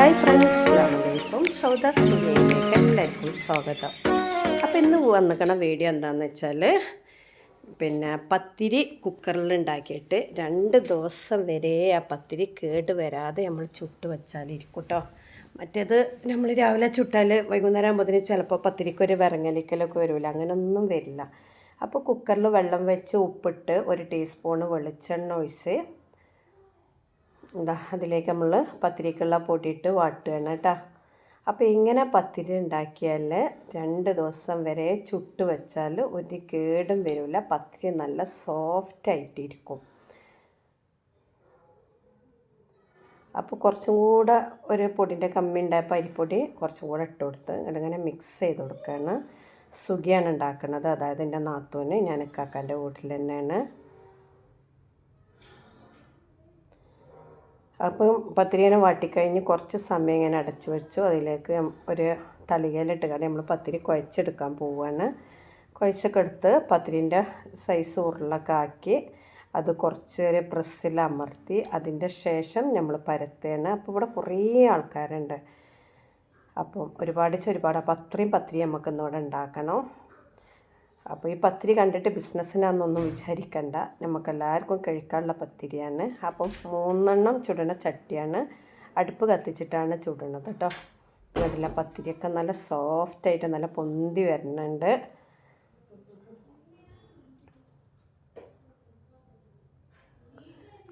Hi friends. അസ്സാമലൈക്കും സൗദ സ്റ്റുഡിയോയിലേക്ക് എല്ലാവർക്കും സ്വാഗതം. അപ്പോൾ ഇന്ന് വന്നിക്കണ വീഡിയോ എന്താണെന്ന് വെച്ചാൽ പിന്നെ പത്തിരി കുക്കറിൽ ഉണ്ടാക്കിയിട്ട് രണ്ട് ദിവസം വരെ ആ പത്തിരി കേട് വരാതെ നമ്മൾ ചുട്ട് വെച്ചാലിരിക്കും കേട്ടോ മറ്റേത് നമ്മൾ രാവിലെ ചുട്ടാൽ വൈകുന്നേരം ആകുമ്പോഴത്തേന് ചിലപ്പോൾ പത്തിരിക്കൊരു വിറങ്ങലിക്കലൊക്കെ വരില്ല അങ്ങനെയൊന്നും വരില്ല. അപ്പോൾ കുക്കറിൽ വെള്ളം വെച്ച് ഉപ്പിട്ട് ഒരു ടീസ്പൂണ് വെളിച്ചെണ്ണ ഒഴിച്ച് എന്താ അതിലേക്ക് നമ്മൾ പത്തിരിക്കുള്ള പൊടിയിട്ട് വാട്ടുകയാണ് കേട്ടോ. അപ്പോൾ ഇങ്ങനെ പത്തിരി ഉണ്ടാക്കിയാൽ രണ്ട് ദിവസം വരെ ചുട്ട് വെച്ചാൽ ഒരു കേടും വരില്ല പത്തിരി നല്ല സോഫ്റ്റ് ആയിട്ടിരിക്കും. അപ്പോൾ കുറച്ചും കൂടെ ഒരു പൊടിന്റെ കമ്മി ഉണ്ടായപ്പോൾ അരിപ്പൊടി കുറച്ചും കൂടെ ഇട്ട് കൊടുത്ത് ഇങ്ങനെ മിക്സ് ചെയ്ത് കൊടുക്കുകയാണ് സുഖിയാണ് ഉണ്ടാക്കുന്നത്. അതായത് എന്റെ നാത്തൂന് ഞാൻ ഇക്കാക്കാന്റെ വീട്ടിൽ തന്നെയാണ്. അപ്പം പത്തിരിനെ വാട്ടിക്കഴിഞ്ഞ് കുറച്ച് സമയം ഇങ്ങനെ അടച്ചു വെച്ചു. അതിലേക്ക് ഒരു തളികയിലിട്ട് കണ്ട് നമ്മൾ പത്തിരി കുഴച്ചെടുക്കാൻ പോവുകയാണ് കുഴച്ചൊക്കെ എടുത്ത് പത്തിരിന്റെ സൈസ് ഉരുളൊക്കെ ആക്കി അത് കുറച്ച് ഒരു പ്രസ്സിൽ അമർത്തി അതിന്റെ ശേഷം നമ്മൾ പരത്തുകയാണ്. അപ്പോൾ ഇവിടെ കുറേ ആൾക്കാരുണ്ട്. അപ്പം ഒരുപാട് ചെറുപാട് അപ്പം അത്രയും പത്തിരി നമുക്ക് ഇന്നിവിടെ ഉണ്ടാക്കണം. അപ്പോൾ ഈ പത്തിരി കണ്ടിട്ട് ബിസിനസ്സിനാണെന്നൊന്നും വിചാരിക്കണ്ട. നമുക്കെല്ലാവർക്കും കഴിക്കാനുള്ള പത്തിരിയാണ്. അപ്പം മൂന്നെണ്ണം ചുടണ ചട്ടിയാണ്. അടുപ്പ് കത്തിച്ചിട്ടാണ് ചുടണത് കേട്ടോ. നല്ല പത്തിരിയൊക്കെ നല്ല സോഫ്റ്റായിട്ട് നല്ല പൊന്തി വരുന്നുണ്ട്.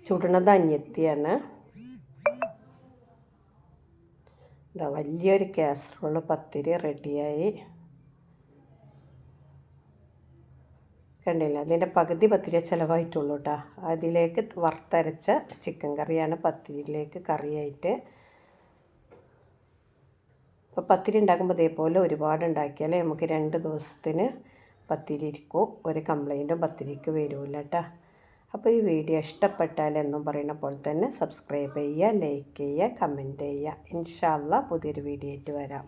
ചുടണത് അഞ്ഞെത്തിയാണ് ഇതാ വലിയൊരു കാസറോൾ പത്തിരി റെഡിയായി കണ്ടില്ല. അതിന്റെ പകുതി പത്തിരി ചിലവായിട്ടുള്ളൂ കേട്ടോ അതിലേക്ക് വറുത്തരച്ച ചിക്കൻ കറിയാണ് പത്തിരിയിലേക്ക് കറിയായിട്ട്. അപ്പോൾ പത്തിരി ഉണ്ടാക്കുമ്പോൾ ഇതേപോലെ ഒരുപാട് ഉണ്ടാക്കിയാൽ നമുക്ക് രണ്ട് ദിവസത്തിന് പത്തിരി ഇരിക്കും. ഒരു കംപ്ലൈന്റും പത്തിരിക്ക് വരില്ല കേട്ടോ അപ്പോൾ ഈ വീഡിയോ ഇഷ്ടപ്പെട്ടാൽ എന്നും പറയുന്ന പോലെ തന്നെ സബ്സ്ക്രൈബ് ചെയ്യുക ലൈക്ക് ചെയ്യുക കമന്റ് ചെയ്യുക. ഇൻഷാല്ല പുതിയൊരു വീഡിയോ ആയിട്ട് വരാം.